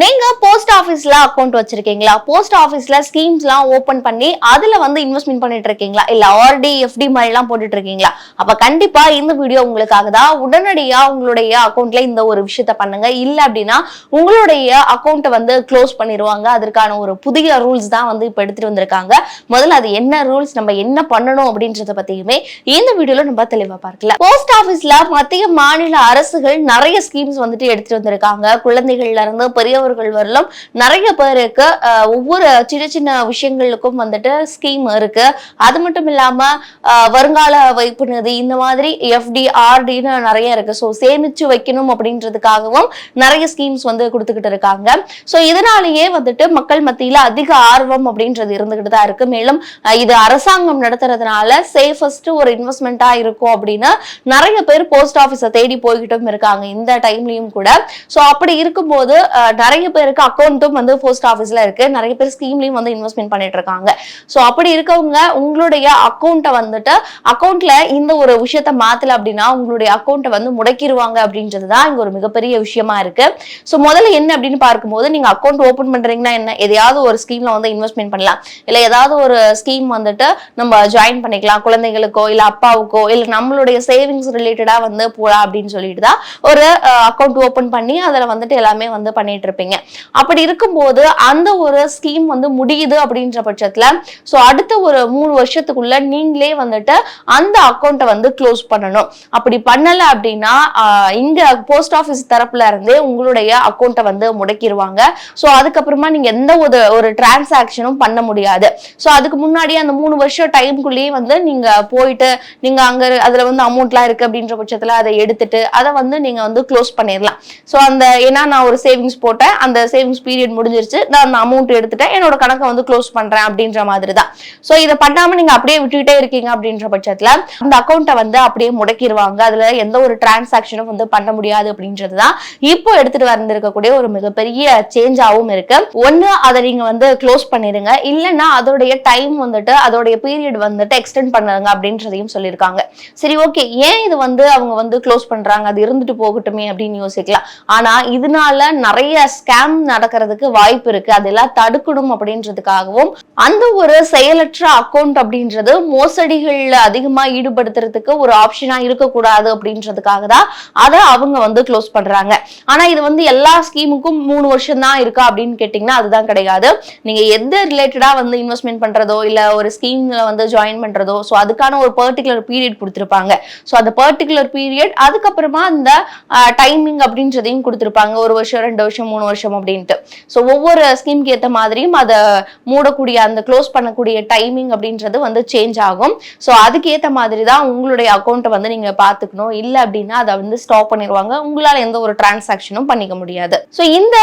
நீங்க போஸ்ட் ஆஃபீஸ்ல அக்கௌண்ட் வச்சிருக்கீங்களா? போஸ்ட் ஆஃபீஸ்ல ஸ்கீம்ஸ்லாம் ஓபன் பண்ணி அதுல வந்து இன்வெஸ்ட்மெண்ட் பண்ணிட்டு இருக்கீங்களா? இல்ல ஆர்டி எஃப்டி மாதிரி எல்லாம் போட்டுட்டு இருக்கீங்களா? அப்ப கண்டிப்பா இந்த வீடியோ உங்களுக்காக தான். உடனடியா உங்களுடைய அக்கௌண்ட்ல இந்த ஒரு விஷயத்த பண்ணுங்க. இல்ல அப்படின்னா உங்களுடைய அக்கௌண்ட்டை வந்து க்ளோஸ் பண்ணிடுவாங்க அதற்கான ஒரு புதிய ரூல்ஸ் தான் வந்து இப்ப எடுத்துட்டு வந்திருக்காங்க. முதல்ல அது என்ன ரூல்ஸ் நம்ம என்ன பண்ணணும் அப்படின்றத பத்தியுமே இந்த வீடியோல நம்ம தெளிவா பார்க்கலாம். போஸ்ட் ஆபீஸ்ல மத்திய மாநில அரசுகள் நிறைய ஸ்கீம்ஸ் வந்துட்டு எடுத்துட்டு வந்திருக்காங்க. குழந்தைகள்ல இருந்து பெரிய மாணவர்கள் வரலாம் நிறைய பேருக்கு ஒவ்வொரு சின்ன சின்ன விஷயங்களுக்கும் வந்துட்டு ஸ்கீம் இருக்கு. அது மட்டும் இல்லாம வருங்கால வைப்பு நிதி இந்த மாதிரி எஃப்டி ஆர்டின்னு நிறைய இருக்கு. ஸோ சேமிச்சு வைக்கணும் அப்படின்றதுக்காகவும் நிறைய ஸ்கீம்ஸ் வந்து கொடுத்துக்கிட்டு இருக்காங்க. ஸோ இதனாலேயே வந்துட்டு மக்கள் மத்தியில அதிக ஆர்வம் அப்படின்றது இருந்துகிட்டு தான் இருக்கு. மேலும் இது அரசாங்கம் நடத்துறதுனால சேஃபஸ்ட் ஒரு இன்வெஸ்ட்மெண்ட்டா இருக்கும் அப்படின்னு நிறைய பேர் போஸ்ட் ஆஃபீஸை தேடி போய்கிட்டும் இருக்காங்க இந்த டைம்லயும் கூட. ஸோ அப்படி இருக்கும்போது நிறைய நிறைய பேருக்கு அக்கௌண்ட்டும் வந்து போஸ்ட் ஆஃபீஸ்ல இருக்கு. நிறைய பேர் ஸ்கீம்லயும் வந்து இன்வெஸ்ட்மெண்ட் பண்ணிட்டு இருக்காங்க. ஸோ அப்படி இருக்கவங்க உங்களுடைய அக்கௌண்ட்டை வந்துட்டு அக்கௌண்ட்ல இந்த ஒரு விஷயத்த மாத்தல அப்படின்னா உங்களுடைய அக்கௌண்ட்டை வந்து முடக்கிடுவாங்க அப்படின்றது தான் இங்க ஒரு மிகப்பெரிய விஷயமா இருக்கு. ஸோ முதல்ல என்ன அப்படின்னு பார்க்கும்போது நீங்க அக்கௌண்ட் ஓபன் பண்றீங்கன்னா என்ன? எதையாவது ஒரு ஸ்கீம்ல வந்து இன்வெஸ்ட்மெண்ட் பண்ணலாம். இல்ல ஏதாவது ஒரு ஸ்கீம் வந்துட்டு நம்ம ஜாயின் பண்ணிக்கலாம். குழந்தைகளுக்கோ இல்ல அப்பாவுக்கோ இல்ல நம்மளுடைய சேவிங்ஸ் ரிலேட்டடா வந்து போலாம் அப்படின்னு சொல்லிட்டு தான் ஒரு அக்கௌண்ட் ஓபன் பண்ணி அதுல வந்துட்டு எல்லாமே வந்து பண்ணிட்டு இருப்பீங்க. அப்படி இருக்கும்போது அந்த ஒரு ஸ்கீம் வந்து முடியுது அப்படின்ற பட்சத்துல ஸோ அடுத்த ஒரு மூணு வருஷத்துக்குள்ள நீங்களே வந்துட்டு அந்த அக்கௌண்ட்டை வந்து க்ளோஸ் பண்ணணும். அப்படி பண்ணல அப்படின்னா இந்த போஸ்ட் ஆஃபீஸ் தரப்புல இருந்தே உங்களுடைய அக்கௌண்ட்டை வந்து முடக்கிடுவாங்க ஸோ அதுக்கப்புறமா நீங்க எந்த ஒரு ஒரு டிரான்சாக்ஷனும் பண்ண முடியாது. ஸோ அதுக்கு முன்னாடி அந்த மூணு வருஷம் டைம்குள்ளேயே வந்து நீங்க போயிட்டு நீங்க அங்க அதுல வந்து அமௌண்ட்லாம் இருக்கு அப்படின்ற பட்சத்துல அதை எடுத்துட்டு அதை வந்து நீங்க வந்து க்ளோஸ் பண்ணிடலாம் ஸோ அந்த ஏன்னா நான் ஒரு சேவிங்ஸ் போட்டேன் அந்த சேவிங்ஸ் பீரியட் முடிஞ்சிருச்சு. நான் அந்த அமௌண்ட் எடுத்துட்டேன். என்னோட கணக்கை வந்து க்ளோஸ் பண்றேன் அப்படின்ற மாதிரி தான் ஸோ இதை பண்ணாம நீங்க அப்படியே விட்டுட்டே இருக்கீங்க அப்படின்ற பட்சத்துல அந்த அக்கௌண்ட்டை வந்து அப்படியே முடக்கிடுவாங்க அதுல எந்த ஒரு டிரான்சாக்ஷனும் வந்து பண்ண முடியாது அப்படின்றது தான் இப்போ எடுத்துட்டு வந்திருக்கக்கூடிய ஒரு மிகப்பெரிய சேஞ்சாகவும் இருக்கு. ஒண்ணு அதை நீங்க வந்து க்ளோஸ் பண்ணிருங்க. இல்லைன்னா அதோடைய டைம் வந்துட்டு அதோடைய பீரியட் வந்துட்டு எக்ஸ்டெண்ட் பண்ணுங்க அப்படின்றதையும் சொல்லியிருக்காங்க. சரி ஓகே ஏன் இது வந்து அவங்க வந்து க்ளோஸ் பண்றாங்க? அது இருந்துட்டு போகட்டுமே அப்படின்னு யோசிக்கலாம். ஆனா இதனால நிறைய ஸ்கேம் நடக்கிறதுக்கு வாய்ப்பு இருக்கு. அதெல்லாம் தடுக்கணும் அப்படின்றதுக்காகவும் அந்த ஒரு செயலற்ற அக்கௌண்ட் அப்படின்றது மோசடிகள்ல அதிகமா ஈடுபடுத்துறதுக்கு ஒரு ஆப்ஷனா இருக்கக்கூடாது அப்படின்றதுக்காக தான் அதை அவங்க வந்து க்ளோஸ் பண்றாங்க. ஆனா இது வந்து எல்லா ஸ்கீமுக்கும் மூணு வருஷம் தான் இருக்கா அப்படின்னு கேட்டீங்கன்னா அதுதான் கிடையாது. நீங்க எந்த ரிலேட்டடா வந்து இன்வெஸ்ட்மெண்ட் பண்றதோ இல்ல ஒரு ஸ்கீம்ல வந்து ஜாயின் பண்றதோ ஸோ அதுக்கான ஒரு பர்டிகுலர் பீரியட் கொடுத்துருப்பாங்க. ஸோ அந்த பர்டிகுலர் பீரியட் அதுக்கப்புறமா அந்த டைமிங் அப்படின்றதையும் கொடுத்துருப்பாங்க. ஒரு வருஷம் ரெண்டு வருஷம் மூணு வருஷம் அப்படின்ட்டு. ஸோ ஒவ்வொரு ஸ்கீம்க்கு ஏற்ற மாதிரியும் அதை மூடக்கூடிய அந்த க்ளோஸ் பண்ணக்கூடிய டைமிங் அப்படின்றது வந்து சேஞ்ச் ஆகும். ஸோ அதுக்கு ஏற்ற மாதிரி தான் உங்களுடைய அக்கௌண்ட்டை வந்து நீங்க பார்த்துக்கணும் இல்லை அப்படின்னா அதை வந்து ஸ்டாப் பண்ணிடுவாங்க. உங்களால எந்த ஒரு டிரான்சாக்ஷனும் பண்ணிக்க முடியாது. ஸோ இந்த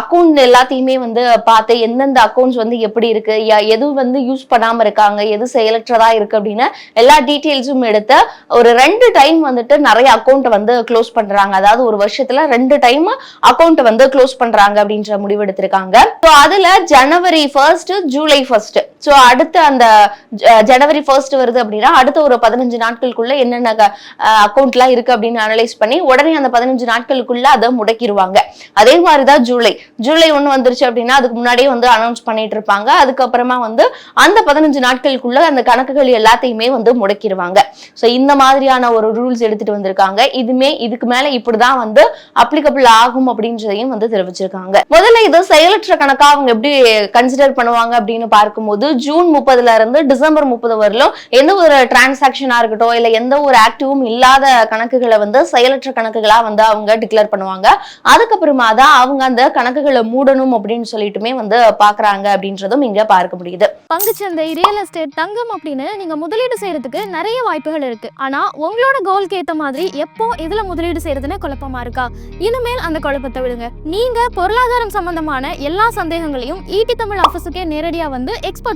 அக்கௌண்ட் எல்லாத்தையுமே வந்து பார்த்து எந்தெந்த அக்கௌண்ட்ஸ் வந்து எப்படி இருக்கு எது வந்து யூஸ் பண்ணாம இருக்காங்க எது செயலற்றதா இருக்கு அப்படின்னு எல்லா டீட்டெயில்ஸும் எடுத்து ஒரு ரெண்டு டைம் வந்துட்டு நிறைய அக்கௌண்ட் வந்து க்ளோஸ் பண்றாங்க. அதாவது ஒரு வருஷத்துல ரெண்டு டைம் அக்கௌண்ட் வந்து க்ளோஸ் பண்றாங்க அப்படின்ற முடிவு எடுத்திருக்காங்க. அதுல ஜனவரி ஃபர்ஸ்ட் ஜூலை ஃபர்ஸ்ட் ஸோ அடுத்த அந்த ஜ- ஜனவரி ஃபர்ஸ்ட் வருது அப்படின்னா அடுத்த ஒரு பதினஞ்சு நாட்களுக்குள்ள என்னென்ன அக்கௌண்ட்லாம் இருக்கு அப்படின்னு அனலைஸ் பண்ணி உடனே அந்த பதினஞ்சு நாட்களுக்குள்ள அதை முடக்கிடுவாங்க அதே மாதிரிதான் ஜூலை. ஜூலை ஒன்று வந்துருச்சு அப்படின்னா அதுக்கு முன்னாடியே வந்து அனௌன்ஸ் பண்ணிட்டு இருப்பாங்க. அதுக்கப்புறமா வந்து அந்த பதினஞ்சு நாட்களுக்குள்ள அந்த கணக்குகள் எல்லாத்தையுமே வந்து முடக்கிடுவாங்க ஸோ இந்த மாதிரியான ஒரு ரூல்ஸ் எடுத்துட்டு வந்திருக்காங்க. இதுமே இதுக்கு மேல இப்படிதான் வந்து அப்ளிகபிள் ஆகும் அப்படின்றதையும் வந்து தெரிவிச்சிருக்காங்க. முதல்ல இது செயலற்ற கணக்கா அவங்க எப்படி கன்சிடர் பண்ணுவாங்க அப்படின்னு பார்க்கும்போது ஜூன் முப்பதுல இருந்து டிசம்பர் முப்பது வரலும் எந்த ஒரு டிரான்சாக்ஷனா இருக்கட்டும் இல்ல எந்த ஒரு ஆக்டிவும் இல்லாத கணக்குகளை வந்து செயலற்ற கணக்குகளா வந்து அவங்க டிக்ளேர் பண்ணுவாங்க. அதுக்கப்புறமா தான் அவங்க அந்த கணக்குகளை மூடணும் அப்படின்னு சொல்லிட்டுமே வந்து பாக்குறாங்க அப்படின்றதும் இங்க பார்க்க முடியுது. பங்குச்சந்தை ரியல் எஸ்டேட் தங்கம் அப்படின்னு நீங்க முதலீடு செய்யறதுக்கு நிறைய வாய்ப்புகள் இருக்கு. ஆனா உங்களோட கோல்க்கு ஏத்த மாதிரி எப்போ இதுல முதலீடு செய்யறதுன்னு குழப்பமா இருக்கா? இனிமேல் அந்த குழப்பத்தை விடுங்க. நீங்க பொருளாதாரம் சம்பந்தமான எல்லா சந்தேகங்களையும் ஈட்டி தமிழ் ஆபீஸுக்கே நேரடியா வந்து எக்ஸ்பர்ட்